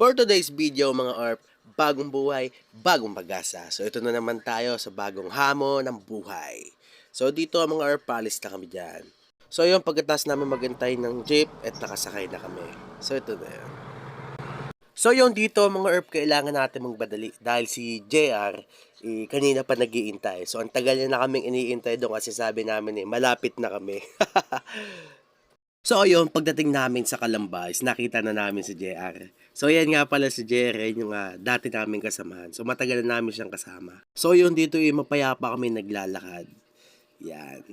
For today's video mga ARP, bagong buhay, bagong pag-asa. So ito na naman tayo sa bagong hamon ng buhay. So dito mga ARP, palis na kami dyan. So yun, pagkatapos namin magantay ng jeep at nakasakay na kami. So ito na yun. So yun dito mga ARP, kailangan natin magbadali dahil si JR eh, kanina pa nagiintay. So ang tagal na kaming iniintay doon kasi sabi namin eh, malapit na kami. So ayun, pagdating namin sa Calambas, nakita na namin si JR. So yan nga pala si JR, yun yung ah, dati namin kasamahan. So matagal na namin siyang kasama. So yun dito eh, mapayapa kami naglalakad. Yan.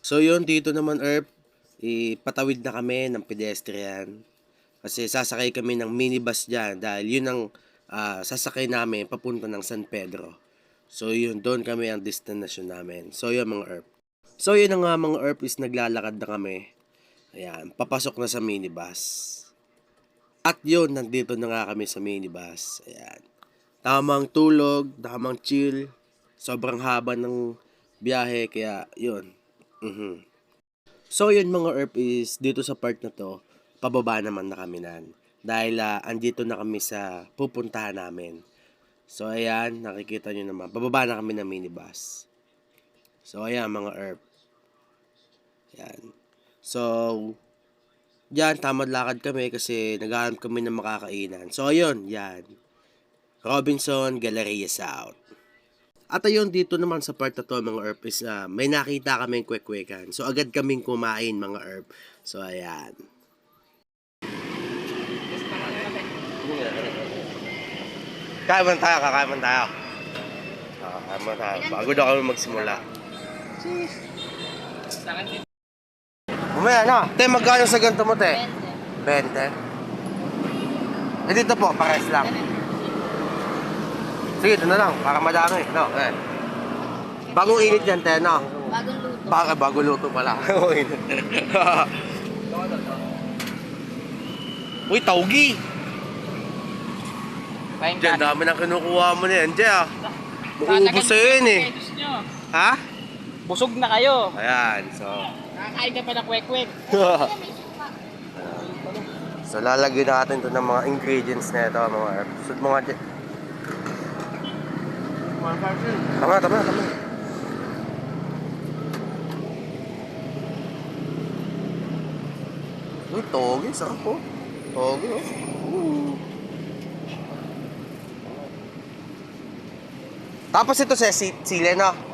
So yun dito naman Erp, eh, patawid na kami ng pedestrian. Kasi sasakay kami ng minibus dyan dahil yun ang ah, sasakay namin papunta ng San Pedro. So yun, doon kami ang destination namin. So yun mga Erp. So yun na nga mga Erp is naglalakad na kami. Ayan, papasok na sa minibus. At yun, nandito na nga kami sa minibus. Ayan. Tamang tulog, tamang chill. Sobrang haba ng biyahe, kaya yun. Mhm. So yun mga Earp is, dito sa part na to, pababa naman na kami nan. Dahil ah, andito na kami sa pupuntahan namin. So ayan, nakikita nyo naman, pababa na kami ng minibus. So ayan mga Earp. So, yan, tamad lakad kami kasi naghahanap kami ng makakainan. So, ayun, yan. Robinson Galleria South. At ayun, dito naman sa part na to, mga herb, is ah, may nakita kaming kwek-kwekan. So, agad kaming kumain, mga herb. So, ayan. Kain man tayo, kakain man tayo. Ah, kain man tayo. Bago daw kami magsimula. Mamaya na. Te, magkano sa ganito mo, te? 20. Eh, dito po, pares lang. Sige, ito na lang, para madami. No, eh. Bagong init yan, te, no? Bagong luto. Baka bago luto pala. Uy, taugi! Diyan, dami nang kinukuha mo na yan, Diyan, ah. Uubos sa'yo yun, eh. Ha? Busog na kayo. Ayan, so. Nakakain ka pa ng kwek-kwek. so, lalagyan natin to ng mga ingredients na ito, mga herbs. Nga dyan. Tama, tama, tama. Uy, togi, sarap po. Togi, oh. Ooh. Tapos ito sa si sili, no?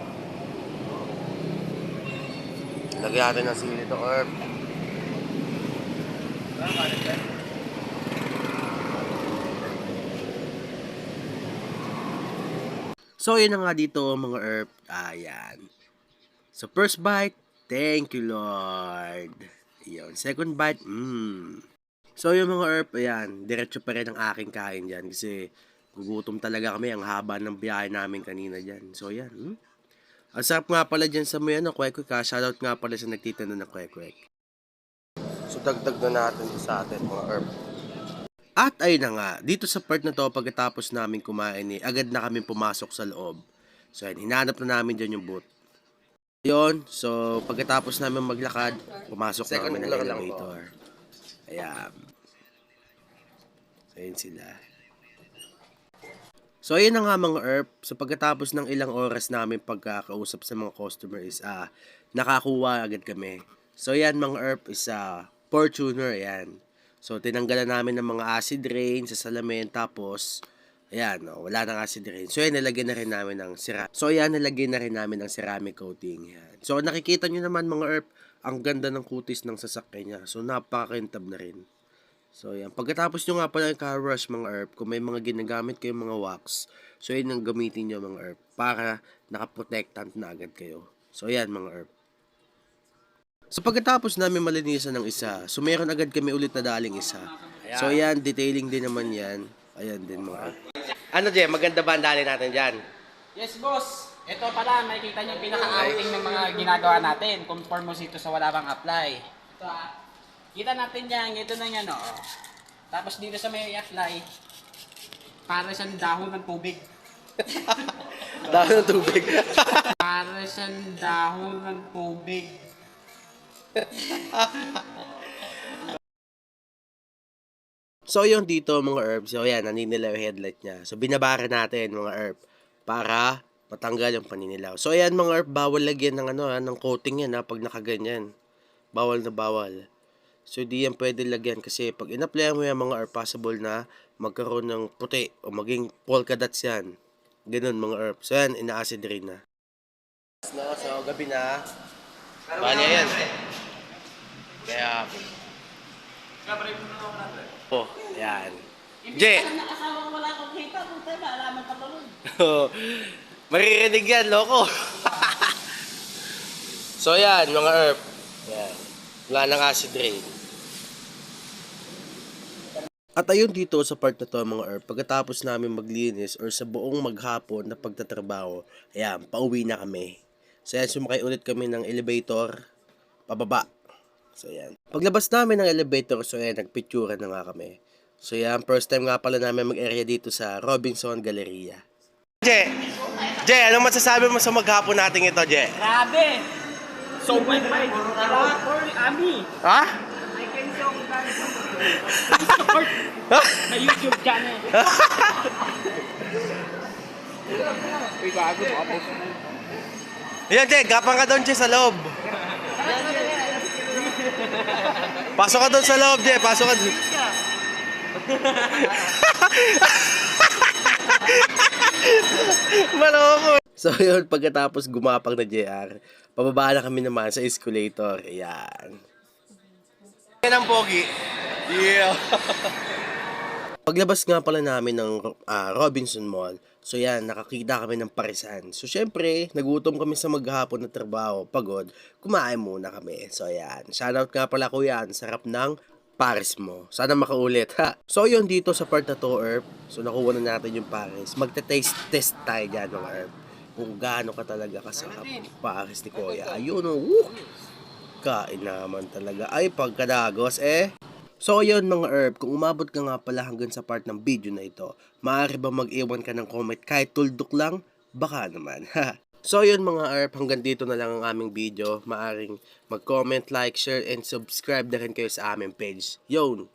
Lagyan natin ng sili to, herb. So, yun nga dito, mga herb. Ayan. So, first bite, thank you, Lord. Yun. Second bite, mmm. So, yung mga herb, ayan, diretso pa rin ang aking kain dyan. Kasi, gugutom talaga kami. Ang haba ng biyahe namin kanina dyan. So, yan. Hmm? Ang sarap nga pala dyan sa may ano, kwek-kwek ha. Shoutout nga pala sa nagtitinda ng kwek-kwek. So, dagdag na natin sa atin, mga herb. At ayun na nga, dito sa part na to, pagkatapos namin kumain, eh, agad na kami pumasok sa loob. So, yan, hinanap na namin dyan yung booth. Yun, so pagkatapos namin maglakad, pumasok na kami ng elevator. Ayan. So, yun sila. So, ayun na nga mga ERP. So, pagkatapos ng ilang oras namin pagkakausap sa mga customer is, ah, nakakuha agad kami. So, yan mga ERP is, ah, Fortuner, yan. So, tinanggalan namin ng mga acid rain sa salamin. Tapos, ayan, no, wala nang acid rain. So, yan, nilagyan na rin namin ng ceramic. So, yan, nilagyan na rin namin ng ceramic coating. Yan. So, nakikita nyo naman mga ERP, ang ganda ng kutis ng sasakyan niya. So, napakakintab na rin. So, yan. Pagkatapos nyo nga pala yung car wash, mga ERP, kung may mga ginagamit kayong mga wax, so, yun ang gamitin nyo, mga ERP, para nakaprotectant na agad kayo. So, yan, mga ERP. So, pagkatapos namin malinisan ng isa, so, meron agad kami ulit na daling isa. So, yan, detailing din naman yan. Ayan din, mga ERP. Ano, Jem? Maganda ba ang dali natin dyan? Yes, boss. Ito pala, makikita niyo yung pinaka-outing ng mga ginagawa natin. Conform mo dito sa wala bang apply. Ito ah. Kita natin yan. Ito na yan, oh. Tapos dito sa may apply, para siyang dahon ng tubig. Dahil ng tubig. Para siyang dahon ng tubig. So, yung dito mga herbs, so yan, naninilaw yung headlight niya. So, binabara natin mga herb para matanggal yung paninilaw. So, ayan mga herb, bawal lagyan ng ano, ha, ng coating yan ha, pag nakaganyan. Bawal na bawal. So, di yan pwede lagyan kasi pag in-apply mo yan mga herb, possible na magkaroon ng puti o maging polka dots yan. Ganun mga herb. So, yan, ina-acid rain na. No, so, gabi na. Bali yan. Kaya, oh, yan. Ko wala akong kita, kung tayo alaman pa tuloy. Maririnig yan, loko. so yan, mga herb. Yan. Wala ng acid rain. At ayun dito sa part na to mga herb, pagkatapos namin maglinis or sa buong maghapon na pagtatrabaho, ayan, pauwi na kami. So yan, sumakay ulit kami ng elevator, pababa. So yan. Paglabas namin ng elevator, so yan, nagpicture na nga kami. So yan, first time nga pala namin mag-area dito sa Robinson Galleria. Je, Je, anong masasabi mo sa maghapon natin ito, Je? Grabe! So, my mind, for Ami, Ha? I can show you na YouTube channel. Uy, bago mo ako. Yan, Je, gapang ka doon, Je, sa loob. Pasok ka doon sa loob, Je, pasok ka doon. Maloko. So yun, pagkatapos gumapang na JR, pababa na kami naman sa escalator. Ayan. Yan ang pogi. Yeah. Paglabas nga pala namin ng ah, Robinson Mall, so yan, nakakita kami ng parisan. So syempre, nagutom kami sa maghapon na trabaho, pagod, kumain muna kami. So yan, shoutout nga pala kuya, ang sarap ng pares mo. Sana makaulit, ha? So yun, dito sa part na to, Erp, so nakuha na natin yung pares. Magta-taste test tayo dyan, mga Erp. Kung gaano ka talaga kasarap pares ni Kuya. Ayun, oh, woo! Kain naman talaga. Ay, pagkadagos, eh. So ayun mga herb, kung umabot ka nga pala hanggang sa part ng video na ito, maaari ba mag-iwan ka ng comment kahit tuldok lang? Baka naman, ha. So yun mga herb, hanggang dito na lang ang aming video. Maaring mag-comment, like, share, and subscribe na rin kayo sa aming page. Yun!